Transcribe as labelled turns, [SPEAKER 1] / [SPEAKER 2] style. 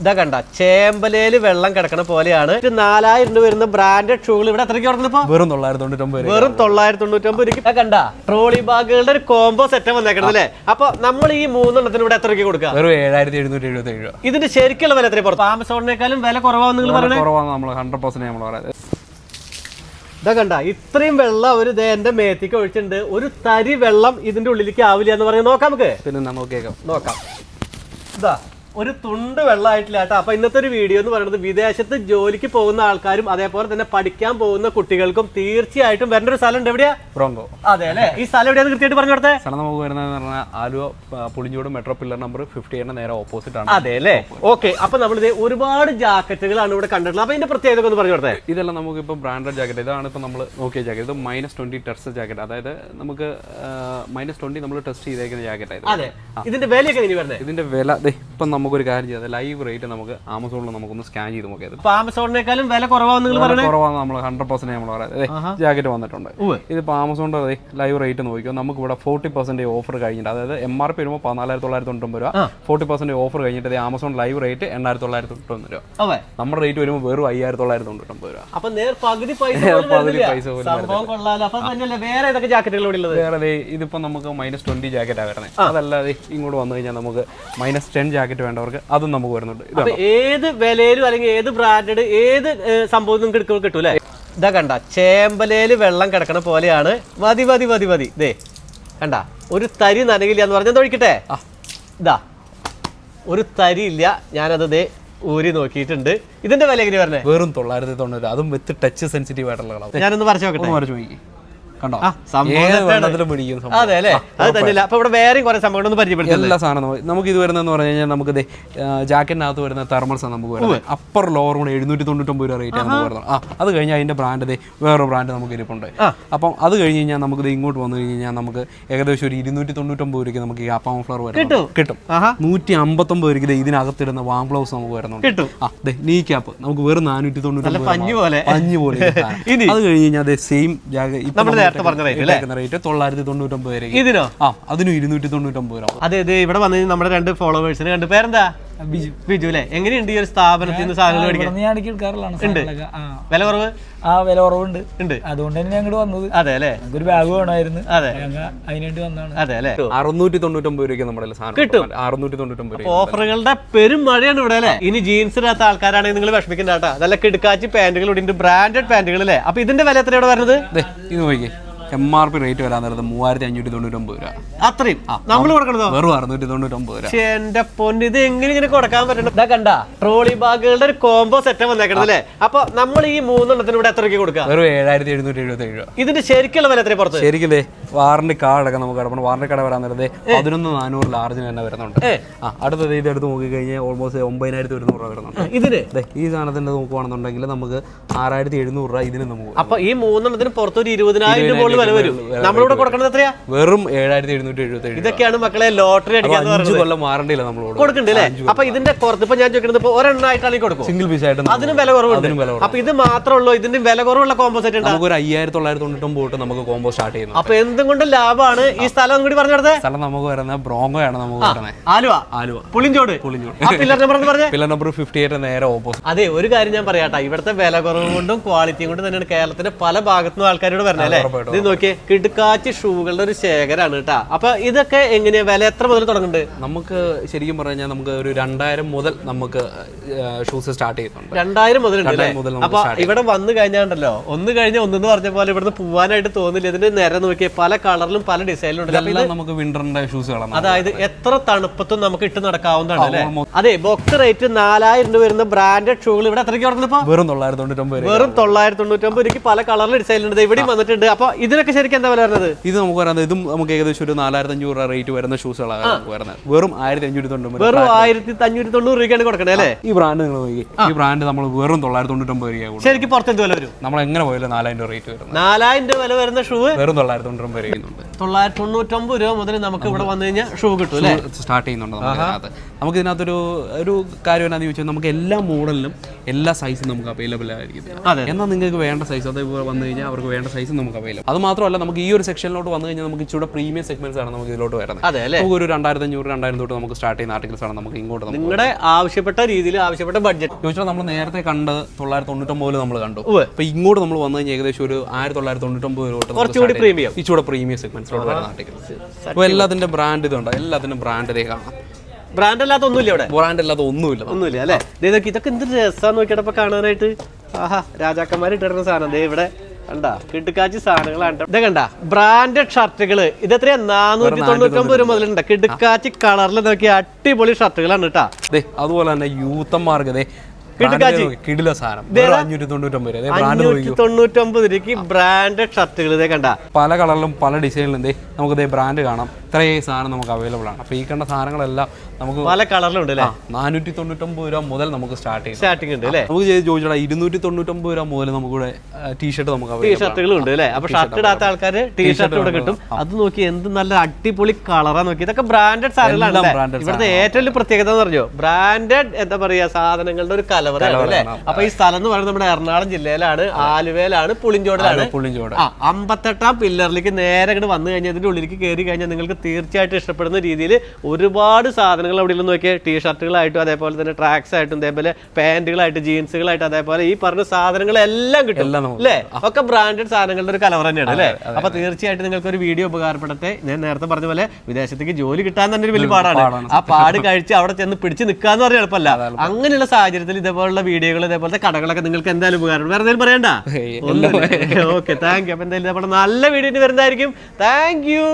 [SPEAKER 1] ഇതാ കണ്ട ചേമ്പലയിൽ വെള്ളം കിടക്കണ പോലെയാണ്. ഒരു നാലായിരം രൂപ വരുന്ന ബ്രാൻഡഡ് ഷൂകൾ ഇവിടെ എത്രയ്ക്ക് ഇപ്പൊ?
[SPEAKER 2] വെറും തൊള്ളായിരത്തി തൊണ്ണൂറ്റൊമ്പത്
[SPEAKER 1] വെറും തൊള്ളായിരത്തി തൊണ്ണൂറ്റൊമ്പത് രൂപ കണ്ട ട്രോളി ബാഗുകളുടെ ഒരു കോംബോ സെറ്റ് വന്നേക്കണം അല്ലേ? അപ്പൊ നമ്മൾ ഈ മൂന്നെണ്ണത്തിന് ഇവിടെ എത്രയ്ക്ക് കൊടുക്കുക?
[SPEAKER 2] വെറും ഏഴായിരത്തി എഴുന്നൂറ്റി എഴുപത്തി ഏഴ്
[SPEAKER 1] ഇതിന്റെ ശരിക്കുള്ള വില എത്രയും പുറത്ത്? ആമസോണിനേക്കാളും വില കുറവാന്ന് നിങ്ങൾ
[SPEAKER 2] കുറവാണ് നമ്മൾ ഹൺഡ്രഡ് പെർസെന്റ് നമ്മൾ പറയുന്നത്
[SPEAKER 1] ഇതാ കണ്ട ഇത്രയും വെള്ളം ഒരു ദേ എന്റെ മേത്തേക്ക് ഒഴിച്ചിട്ടുണ്ട്. ഒരു തരി വെള്ളം ഇതിന്റെ ഉള്ളിലേക്ക് ആവില്ല എന്ന് പറഞ്ഞ് നോക്കാം നമുക്ക്.
[SPEAKER 2] പിന്നെ നമുക്ക്
[SPEAKER 1] നോക്കാം. ഇതാ ഒരു തുണ്ട് വെള്ളമായിട്ടില്ല കേട്ടോ അപ്പൊ ഇന്നത്തെ ഒരു വീഡിയോ എന്ന് പറയുന്നത് വിദേശത്ത് ജോലിക്ക് പോകുന്ന ആൾക്കാരും അതേപോലെ തന്നെ പഠിക്കാൻ പോകുന്ന കുട്ടികൾക്കും തീർച്ചയായിട്ടും വരേണ്ട ഒരു സ്ഥലം ഉണ്ട് എവിടെയാ?
[SPEAKER 2] ബ്രോങ്കോ
[SPEAKER 1] അതെ അല്ലേ? ഈ സ്ഥലം എവിടെയാണ് കൃത്യമായിട്ട് പറഞ്ഞു കൊടുത്തേ?
[SPEAKER 2] സ്ഥലം നമുക്ക് വരുന്നതെന്ന് പറഞ്ഞാൽ Aluva Pulinjodu metro pillar number fifty എണ്ണ നേരെ ഓപ്പോസിറ്റ് ആണ്.
[SPEAKER 1] അതെ അല്ലേ? ഓക്കെ അപ്പൊ നമ്മളിത് ഒരുപാട് ജാക്കറ്റുകളാണ് ഇവിടെ കണ്ടിട്ടുള്ളത്. അപ്പൊ ഇതിന്റെ പ്രത്യേകത ഒന്ന് പറഞ്ഞു കൊടുത്തേ.
[SPEAKER 2] ഇതെല്ലാം നമുക്ക് ഇപ്പോൾ ബ്രാൻഡഡ് ജാക്കറ്റ് ഇതാണ് ഇപ്പോൾ നമ്മൾ നോക്കിയ ജാക്കറ്റ് ഇത് മൈനസ് ട്വന്റി ടെസ്റ്റ് ജാക്കറ്റ് അതായത് നമുക്ക് മൈനസ് ട്വന്റി നമ്മൾ ടെസ്റ്റ് ചെയ്തേക്കുന്ന ജാക്കറ്റ് ആയിരുന്നു
[SPEAKER 1] അതെ. ഇതിന്റെ വിലയൊക്കെ
[SPEAKER 2] ഇതിന്റെ വില ഇപ്പൊ ഇപ്പം നമുക്കൊരു കാര്യം ചെയ്യാം. ലൈവ് റേറ്റ് നമുക്ക് ആമസോണിൽ നമുക്കൊന്ന് സ്കാൻ ചെയ്ത് നോക്കിയത്
[SPEAKER 1] ആമസോണിനേക്കാളും വില കുറവാന്ന് നിങ്ങൾ പറയണേ?
[SPEAKER 2] കുറവാണ് നമ്മൾ ഹൺഡ്രഡ് പെർസെന്റ് നമ്മൾ പറയാം. ജാക്കറ്റ് വന്നിട്ടുണ്ട്. ഇതിപ്പോൾ ആമസോണിന്റെ ലൈവ് റേറ്റ് നോക്കിയോ നമുക്ക് ഇവിടെ ഫോർട്ടി പെർസെന്റ് ഓഫർ കഴിഞ്ഞിട്ട് അതായത് എം ആർ പി വരുമ്പോൾ പതിനാലായിരത്തി തൊള്ളായിരത്തി തൊണ്ണൂറ് രൂപ ഫോർട്ടി പെർസെന്റ് ഓഫർ കഴിഞ്ഞിട്ട് ആമസോൺ ലൈവ് റേറ്റ് എണ്ണായിരത്തി തൊള്ളായിരത്തി തൊണ്ണൂറ് രൂപ. നമ്മുടെ റേറ്റ് വരുമ്പോൾ വെറും അയ്യായിരത്തി തൊള്ളായിരത്തി തൊണ്ണൂറ്റൊമ്പത് രൂപ.
[SPEAKER 1] അപ്പൊ നേർ പകുതി പൈസ
[SPEAKER 2] പകുതി പൈസ
[SPEAKER 1] വേറെ ഏതൊക്കെ
[SPEAKER 2] വേറെ ഇതിപ്പോൾ നമുക്ക് മൈനസ് ട്വന്റി ജാക്കറ്റാണ് വരുന്നത് അതല്ലാതെ ഇങ്ങോട്ട് വന്നു കഴിഞ്ഞാൽ നമുക്ക് മൈനസ് ടെൻ ജാക്കറ്റ് വേണ്ടവർക്ക് അതും നമുക്ക് വരുന്നുണ്ട്.
[SPEAKER 1] ഏത് വിലയിലും അല്ലെങ്കിൽ ഏത് ബ്രാൻഡഡ് ഏത് സംഭവം നിങ്ങൾക്ക് എടുക്കാൻ കിട്ടും അല്ലേ? ഇതാ കണ്ട ചേമ്പലയിൽ വെള്ളം കിടക്കണ പോലെയാണ്. മതി മതി മതി മതി. ദേ കണ്ട ഒരു തരി നനകില്ല എന്ന് പറഞ്ഞാൽ ഒഴിക്കട്ടെ ഇതാ ഒരു തരി ഇല്ല. ഞാനത് ദേ ഊരി നോക്കിയിട്ടുണ്ട്. ഇതിന്റെ വില എങ്ങനെ പറഞ്ഞത്
[SPEAKER 2] വെറും തൊള്ളായിരത്തി തൊണ്ണൂറ് അതും വിത്ത് ടച്ച് സെൻസിറ്റീവ് ആയിട്ടുള്ള
[SPEAKER 1] ഞാനൊന്ന് പറഞ്ഞു നോക്കട്ടെ.
[SPEAKER 2] നോക്കി. കണ്ടോ.
[SPEAKER 1] അതെ അല്ലേ? അത് തന്നെയല്ല. അപ്പൊ ഇവിടെ കുറെ സംഭവങ്ങൾ ഒന്ന്
[SPEAKER 2] എല്ലാ സാധനം നമുക്ക് ഇത് വരുന്നതെന്ന് പറഞ്ഞു കഴിഞ്ഞാൽ നമുക്ക് ജാക്കറ്റിനകത്ത് വരുന്ന തെർമൽസ് നമുക്ക് വരുന്നത്. അപ്പർ ലോവർ കൂടെ എഴുന്നൂറ്റി തൊണ്ണൂറ്റൊമ്പത് രൂപ റേറ്റ് നമുക്ക് വരുന്നത്. ആ അത് കഴിഞ്ഞാൽ അതിന്റെ ബ്രാൻഡ് വേറൊരു വേറെ ബ്രാൻഡ് നമുക്ക് ഇരിപ്പുണ്ട്. അപ്പം അത് കഴിഞ്ഞ് കഴിഞ്ഞാൽ നമുക്ക് ഇങ്ങോട്ട് വന്നു കഴിഞ്ഞാൽ നമുക്ക് ഏകദേശം ഒരു ഇരുന്നൂറ്റി തൊണ്ണൂറ്റൊമ്പത് രൂപയ്ക്ക് നമുക്ക് ഈ ആപ്പാം ഫ്ലവർ വരും
[SPEAKER 1] കിട്ടും?
[SPEAKER 2] നൂറ്റി അമ്പത്തൊമ്പത് രൂപയ്ക്ക് ഇതിനകത്തിടുന്ന വാം ബ്ലൗസ് നമുക്ക് വരുന്നുണ്ട്.
[SPEAKER 1] കിട്ടും.
[SPEAKER 2] ആ നീ ക്യാപ്പ് നമുക്ക് വെറും നാനൂറ്റി തൊണ്ണൂറ്റി
[SPEAKER 1] പഞ്ഞി പോലെ.
[SPEAKER 2] അത് കഴിഞ്ഞ് കഴിഞ്ഞാൽ അതേ സെയിം
[SPEAKER 1] നമ്മൾ നേരത്തെ പറഞ്ഞ റേറ്റ് അല്ലേ?
[SPEAKER 2] റേറ്റ് തൊള്ളായിരത്തി തൊണ്ണൂറ്റൊമ്പത് വരെ
[SPEAKER 1] ഇതിനോ?
[SPEAKER 2] ആ അതിനും ഇരുന്നൂറ്റി തൊണ്ണൂറ്റൊമ്പത് രൂപ.
[SPEAKER 1] അതെ ഇത് ഇവിടെ വന്ന് നമ്മുടെ രണ്ട് ഫോളോവേഴ്സിന് കണ്ട്. പേരെന്താ? ബിജു. ബിജു അല്ലേ? എങ്ങനെയുണ്ട് ഈ ഒരു സ്ഥാപനത്തിൽ നിന്ന് സാധനങ്ങൾ മേടിക്കാൻ? വില കുറവ്?
[SPEAKER 3] ആ വില കുറവുണ്ട്.
[SPEAKER 1] ഉണ്ട്.
[SPEAKER 3] അതുകൊണ്ട് തന്നെ ഞങ്ങൾ വന്നത്.
[SPEAKER 1] അതെ അല്ലേ?
[SPEAKER 3] ഒരു ബാഗ് വേണമായിരുന്നു.
[SPEAKER 1] അതെ.
[SPEAKER 3] ഞങ്ങൾ അതിനുവേണ്ടി വന്നതാണ്.
[SPEAKER 1] അതെ അല്ലേ?
[SPEAKER 2] അറുന്നൂറ്റി തൊണ്ണൂറ്റൊമ്പത് രൂപയ്ക്ക് നമ്മുടെ സാധനം
[SPEAKER 1] കിട്ടും.
[SPEAKER 2] അറുന്നൂറ്റി തൊണ്ണൂറ്റൊമ്പത് രൂപ
[SPEAKER 1] ഓഫറുകളുടെ പെരും മഴയാണ് ഇവിടെ അല്ലേ? ഇനി ജീൻസ് ഇടാത്ത ആൾക്കാരാണെങ്കിൽ നിങ്ങൾ വിഷമിക്കണ്ട കേട്ടോ. അതല്ല കിടക്കാച്ചി പാന്റുകൾ ഇവിടെ ഉണ്ട് ബ്രാൻഡഡ് പാന്റുകൾ അല്ലേ? അപ്പൊ ഇതിന്റെ വില എത്രയാണ് വരുന്നത്?
[SPEAKER 2] ദേ, ഇത് നോക്കി എം ആർ പി റേറ്റ് വരാൻ നേരത്ത് മൂവായിരത്തി അഞ്ഞൂറ്റി തൊണ്ണൂറ്റൊമ്പത് രൂപ
[SPEAKER 1] അത്രയും നമ്മൾ കൊടുക്കണതോ?
[SPEAKER 2] വെറും അറുന്നൂറ്റി തൊണ്ണൂറ്റൊമ്പത് രൂപ.
[SPEAKER 1] പക്ഷെ എന്റെ പൊന്ന് ഇത് എങ്ങനെ ഇങ്ങനെ കൊടുക്കാൻ പറ്റണം? ഇതാ കണ്ട ട്രോളി ബാഗുകളുടെ ഒരു കോംബോ സെറ്റ് വന്നേക്കണത് അല്ലേ? അപ്പൊ നമ്മൾ ഈ മൂന്നെണ്ണത്തിന് ഇവിടെ എത്രയ്ക്ക് കൊടുക്കുക
[SPEAKER 2] വെറും ഏഴായിരത്തി എഴുന്നൂറ്റി എഴുപത്തി ഏഴ് രൂപ.
[SPEAKER 1] ഇതിന്റെ ശരിക്കുള്ള വില എത്രയും പുറത്ത്?
[SPEAKER 2] ശരിക്കും ദേ വാറണ്ടി കാർഡൊക്കെ നമുക്ക് കിടപ്പുണ്ട്. വാറണ്ടി കാർഡ് വരാൻ നേരത്തെ പതിനൊന്ന് നാനൂറ് ലാർജിന് തന്നെ വരുന്നുണ്ട്. ആ അടുത്തത് ഇത് എടുത്ത് നോക്കി കഴിഞ്ഞാൽ ഓൾമോസ്റ്റ് ഒമ്പതിനായിരത്തി ഒരുന്നൂറ് രൂപ വരുന്നുണ്ട്
[SPEAKER 1] ഇതിന്?
[SPEAKER 2] ഈ സാധനത്തിന്റെ നോക്കുവാണെന്നുണ്ടെങ്കിൽ നമുക്ക് ആറായിരത്തി എഴുന്നൂറ് രൂപ ഇതിന് നമുക്ക്.
[SPEAKER 1] അപ്പൊ ഈ മൂന്നെണ്ണത്തിന് പുറത്തൊരു ഇരുപതിനായിരം രൂപ വില വരും. നമ്മളിവിടെ കൊടുക്കുന്നത് എത്രയാ?
[SPEAKER 2] വെറും ഏഴായിരത്തി എഴുന്നൂറ്റി എഴുപത്തി ഏഴ്
[SPEAKER 1] ഇതൊക്കെയാണ് മക്കളെ ലോട്ടറി പറയുന്നത്
[SPEAKER 2] കൊല്ലം വാറണ്ടിയില്ല നമ്മളോട്
[SPEAKER 1] കൊടുക്കണ്ട് അപ്പൊ ഇതിന്റെ പുറത്ത് ഇപ്പൊ ഞാൻ ചോദിക്കുന്നത് ഇപ്പൊ ഒരെണ്ണമായിട്ടാണെങ്കിൽ കൊടുക്കും
[SPEAKER 2] സിംഗിൾ പീസ് ആയിട്ട്
[SPEAKER 1] അതിനും വില കുറവുണ്ട്.
[SPEAKER 2] അതിനും വില കുറവ്
[SPEAKER 1] അപ്പൊ ഇത് മാത്രമേ ഉള്ളൂ ഇതിന്റെ വില കുറവുള്ള കോംബോ സെറ്റ്
[SPEAKER 2] നമുക്ക് ഒരു അയ്യായിരത്തി തൊള്ളായിരത്തി തൊണ്ണൂറ്റൊമ്പത് തൊട്ട് നമുക്ക് കോമ്പോ സ്റ്റാർട്ട് ചെയ്യുന്നു
[SPEAKER 1] അപ്പൊ എന്തും കൊണ്ട് ലാഭമാണ് ഈ സ്ഥലം കൂടി പറഞ്ഞു കൊടുത്തേ?
[SPEAKER 2] സ്ഥലം നമുക്ക് വരുന്നത് ബ്രോങ്കോയാണ് നമുക്ക് വരുന്നത്
[SPEAKER 1] ആലുവ.
[SPEAKER 2] ആലുവ.
[SPEAKER 1] പുളിഞ്ചോട്.
[SPEAKER 2] പുളിഞ്ഞോട്
[SPEAKER 1] ആ പില്ലർ നമ്പർ എന്ന് പറഞ്ഞേ.
[SPEAKER 2] പില്ലർ നമ്പർ ഫിഫ്റ്റി എയ്റ്റ് നേരെ ഓപ്പോസിറ്റ്
[SPEAKER 1] അതെ ഒരു കാര്യം ഞാൻ പറയാട്ടാ. ഇവിടുത്തെ വില കുറവ് കൊണ്ടും ക്വാളിറ്റിയും കൊണ്ടും തന്നെയാണ് കേരളത്തിന്റെ പല ഭാഗത്തുനിന്നും ആൾക്കാരോട് പറഞ്ഞത് അല്ലേ? ഇത് നോക്കിയേ കിടുക്കാച്ചി ഷൂകളുടെ ഒരു ശേഖരമാണ് കേട്ടാ. അപ്പൊ ഇതൊക്കെ എങ്ങനെയാ വില എത്ര മുതൽ തുടങ്ങുന്നത്
[SPEAKER 2] നമുക്ക് ശരിക്കും പറഞ്ഞാൽ നമുക്ക് ഒരു രണ്ടായിരം മുതൽ നമുക്ക് ഷൂസ് സ്റ്റാർട്ട് ചെയ്യുന്നുണ്ട്.
[SPEAKER 1] രണ്ടായിരം മുതൽ അല്ലേ
[SPEAKER 2] രണ്ടായിരം മുതൽ നമുക്ക്
[SPEAKER 1] അപ്പൊ
[SPEAKER 2] start
[SPEAKER 1] ഇവിടെ വന്നു കഴിഞ്ഞാണ്ടല്ലോ ഒന്ന് കഴിഞ്ഞ ഒന്നെന്ന് പറഞ്ഞ പോലെ ഇവിടുന്ന് പോവാനായിട്ട് തോന്നില്ല. ഇതിന്റെ നേരെ നോക്കിയേ പല കളറിലും പല ഡിസൈനിലും ഉണ്ട്
[SPEAKER 2] നമുക്ക് വിന്ററിന്റെ ഷൂസുകളാണ്
[SPEAKER 1] അതായത് എത്ര തണുപ്പത്തും നമുക്ക് ഇട്ട് നടക്കാവുന്നതാണ് അല്ലേ? അതെ ബോക്സ് റേറ്റ് നാലായിരം രൂപ വരുന്ന ബ്രാൻഡഡ് ഷൂകൾ ഇവിടെ എത്രയ്ക്ക്
[SPEAKER 2] വെറും തൊള്ളായിരത്തി തൊണ്ണൂറ്റൊമ്പത് രൂപ
[SPEAKER 1] വെറും തൊള്ളായിരത്തി തൊണ്ണൂറ്റൊമ്പത് രൂപയ്ക്ക് പല കളറിൽ ഡിസൈനിലുണ്ട് ഇവിടെയും വന്നിട്ടുണ്ട്. അപ്പൊ ഇതിനൊക്കെ ശരിക്കും എന്താ വില വരുന്നത്?
[SPEAKER 2] ഇത് നമുക്ക് പറയുന്നത് ഇതും നമുക്ക് ഏകദേശം ഒരു നാലായിരത്തി അഞ്ഞൂറ് രൂപ റേറ്റ് വരുന്ന ഷൂസുകളാണ് വരുന്നത്. വെറും ആയിരത്തി അഞ്ഞൂറ്റി തൊണ്ണൂറ്
[SPEAKER 1] വെറും ആയിരത്തി അഞ്ഞൂറ്റി തൊണ്ണൂറ് രൂപയ്ക്കാണ് കൊടുക്കണേ അല്ലേ?
[SPEAKER 2] ഈ ബ്രാൻഡ് നിങ്ങൾ നോക്കി. ഈ ബ്രാൻഡ് നമ്മൾ വെറും തൊള്ളായിരത്തി തൊണ്ണൂറ്റൊമ്പത് രൂപ കൊടുക്കും
[SPEAKER 1] ശരിക്കും പുറത്തെന്ത് വില വരും?
[SPEAKER 2] നമ്മൾ എങ്ങനെ പോയാലും നാലായിരം രൂപ റേറ്റ് വരുന്നത്.
[SPEAKER 1] നാലായിരം രൂപ വില വരുന്ന ഷൂ
[SPEAKER 2] വെറും തൊള്ളായിരത്തി തൊണ്ണൂറ്റൊമ്പത്
[SPEAKER 1] തൊള്ളായിരത്തി തൊണ്ണൂറ്റൊമ്പത് രൂപ മുതൽ നമുക്ക് ഇവിടെ വന്നു കഴിഞ്ഞാൽ ഷൂ കിട്ടും അല്ലേ?
[SPEAKER 2] സ്റ്റാർട്ട് ചെയ്യുന്നുണ്ട് നമുക്ക് നമുക്ക് ഇതിനകത്തൊരു ഒരു കാര്യം എന്നാന്ന് ചോദിച്ചാൽ നമുക്ക് എല്ലാ മോഡലിലും എല്ലാ സൈസും നമുക്ക് അവൈലബിൾ ആയിരിക്കും.
[SPEAKER 1] അതെ.
[SPEAKER 2] എന്നാൽ നിങ്ങൾക്ക് വേണ്ട സൈസ് അതേപോലെ വന്നു കഴിഞ്ഞാൽ അവർക്ക് വേണ്ട സൈസ് നമുക്ക് അവൈലബിൾ അത് മാത്രമല്ല നമുക്ക് ഈ ഒരു സെക്ഷനിലോട്ട് വന്നു കഴിഞ്ഞാൽ നമുക്ക് ഇച്ചിരി പ്രീമിയം സെഗ്മെന്റ്സ് ആണ് നമുക്ക് ഇതിലോട്ട് വരുന്നത്.
[SPEAKER 1] അതെ അല്ലേ?
[SPEAKER 2] ഒരു രണ്ടായിരത്തി അഞ്ഞൂറ് രണ്ടായിരം തൊട്ട് നമുക്ക് സ്റ്റാർട്ട് ചെയ്യുന്ന ആർട്ടിക്കൽസ് ആണ് നമുക്ക് ഇങ്ങോട്ട്
[SPEAKER 1] നിങ്ങളുടെ ആവശ്യപ്പെട്ട രീതിയിൽ ആവശ്യപ്പെട്ട ബഡ്ജറ്റ്
[SPEAKER 2] ചോദിച്ചാൽ നമ്മൾ നേരത്തെ കണ്ട് തൊള്ളായിരത്തി തൊണ്ണൂറ്റൊമ്പതിൽ നമ്മൾ കണ്ടു. അപ്പൊ ഇങ്ങോട്ട് നമ്മൾ വന്നു കഴിഞ്ഞാൽ ഏകദേശം ഒരു ആയിരത്തി തൊള്ളായിരത്തി തൊണ്ണൂറ്റൊമ്പത് തൊട്ട്
[SPEAKER 1] കുറച്ചുകൂടി പ്രീമിയം
[SPEAKER 2] ഇച്ചിരി പ്രീമിയം സെഗ്മെന്റ്സിലോട്ട് വരുന്ന ആർട്ടിക്കൽസ് അപ്പോൾ എല്ലാത്തിന്റെ ബ്രാൻഡ് ഇതുണ്ട്. എല്ലാത്തിന്റെ ബ്രാൻഡ് ഇതേ കാണാം.
[SPEAKER 1] ബ്രാൻഡ് അല്ലാത്ത ഒന്നുമില്ല ഇവിടെ.
[SPEAKER 2] ബ്രാൻഡ് അല്ലാതെ ഒന്നുമില്ല.
[SPEAKER 1] ഒന്നുമില്ല അല്ലേ? ദേ നോക്കി ഇതൊക്കെ എന്ത് രസമാണ് നോക്കിയപ്പോ കാണാനായിട്ട്. ആഹാ രാജാക്കന്മാർ ഇട്ടിരുന്ന സാധനം. ദേ ഇവിടെ കണ്ട കിടുക്കാച്ചി സാധനങ്ങളാണ്. ഇത് കണ്ട ബ്രാൻഡഡ് ഷർട്ടുകൾ ഇത് എത്രയാ? നാനൂറ്റി തൊണ്ണൂറ്റൊമ്പത് രൂപ മുതലുണ്ട്. കിടുക്കാച്ചി കളറിൽ നോക്കി അടിപൊളി ഷർട്ടുകളാണ് കേട്ടാ.
[SPEAKER 2] അതുപോലെ തന്നെ യൂത്തന്മാർക്ക് കിടില സാധനം. തൊണ്ണൂറ്റൊമ്പത് രൂപ. ബ്രാൻഡ്
[SPEAKER 1] രൂപയ്ക്ക് ബ്രാൻഡഡ് ഷർട്ടുകൾ. ഇതേ കണ്ട.
[SPEAKER 2] പല കളറിലും പല ഡിസൈനിലും നമുക്ക് ദേ ബ്രാൻഡ് കാണാം. ഇത്രയും സാധനം നമുക്ക് അവൈലബിൾ ആണ്. അപ്പോൾ ഈ കണ്ട സാധനങ്ങളെല്ലാം നമുക്ക്
[SPEAKER 1] പല കളറിലുണ്ട് അല്ലേ?
[SPEAKER 2] നാനൂറ്റി തൊണ്ണൂറ്റൊമ്പത് രൂപ മുതൽ നമുക്ക് സ്റ്റാർട്ട് ചെയ്യാം
[SPEAKER 1] സ്റ്റാർട്ടിംഗ് ഉണ്ട് അല്ലേ?
[SPEAKER 2] നമുക്ക് ചെയ്ത് ചോദിച്ചാൽ ഇരുന്നൂറ്റി തൊണ്ണൂറ്റൊമ്പത് രൂപ മുതൽ നമുക്ക് നമുക്കിവിടെ ടീഷർട്ട് നമുക്ക്
[SPEAKER 1] ടീ
[SPEAKER 2] അവൈലബിൾ
[SPEAKER 1] ഷർട്ടുകളും ഉണ്ട് അല്ലേ? അപ്പൊ ഷർട്ട് ഇടാത്ത ആൾക്കാർ ടീഷർട്ട് ഇവിടെ കിട്ടും. അത് നോക്കി എന്ത് നല്ല അടിപൊളി കളറാ നോക്കി. ഇതൊക്കെ ബ്രാൻഡഡ് സാധനങ്ങളാണ് ഇവിടുത്തെ ഏറ്റവും വലിയ പ്രത്യേകത എന്ന് പറഞ്ഞോ? ബ്രാൻഡഡ് എന്താ പറയാ സാധനങ്ങളുടെ ഒരു കലവറയാണ് അല്ലേ? അപ്പൊ ഈ സ്ഥലം എന്ന് പറയുന്നത് നമ്മുടെ എറണാകുളം ജില്ലയിലാണ് ആലുവയിലാണ് പുളിഞ്ചോടിലാണ്. പുളിഞ്ചോട്. അമ്പത്തെട്ടാം പില്ലറിലേക്ക് നേരെ ഇങ്ങോട്ട് വന്നു കഴിഞ്ഞാൽ ഉള്ളിലേക്ക് കയറി കഴിഞ്ഞാൽ നിങ്ങൾക്ക് തീർച്ചയായിട്ടും ഇഷ്ടപ്പെടുന്ന രീതിയിൽ ഒരുപാട് സാധനങ്ങൾ അവിടെ ഉള്ള നോക്കിയാൽ ടീ ഷർട്ടുകളായിട്ടും അതേപോലെ തന്നെ ട്രാക്സ് ആയിട്ടും അതേപോലെ പാന്റുകളായിട്ട് ജീൻസുകളായിട്ട് അതേപോലെ ഈ പറഞ്ഞ സാധനങ്ങളെല്ലാം കിട്ടും. അല്ലേ? ഒക്കെ ബ്രാൻഡഡ് സാധനങ്ങളുടെ ഒരു കലവർ തന്നെയാണ് അല്ലേ? അപ്പൊ തീർച്ചയായിട്ടും നിങ്ങൾക്ക് ഒരു വീഡിയോ ഉപകാരപ്പെടട്ടെ. ഞാൻ നേരത്തെ പറഞ്ഞ പോലെ വിദേശത്തേക്ക് ജോലി കിട്ടാൻ തന്നെ ഒരു വലിയ പാടാണ്. ആ പാട് കഴിച്ച് അവിടെ ചെന്ന് പിടിച്ച് നിൽക്കാന്ന് പറഞ്ഞാൽ എളുപ്പമല്ല. അങ്ങനെയുള്ള സാഹചര്യത്തിൽ ഇതേപോലുള്ള വീഡിയോകൾ ഇതേപോലത്തെ കടകളൊക്കെ നിങ്ങൾക്ക് എന്തായാലും ഉപകാരം വേറെ എന്തെങ്കിലും പറയണ്ട? ഓക്കെ താങ്ക് യു അപ്പൊ എന്തായാലും നമ്മുടെ നല്ല വീഡിയോ വരുന്നതായിരിക്കും. Thank you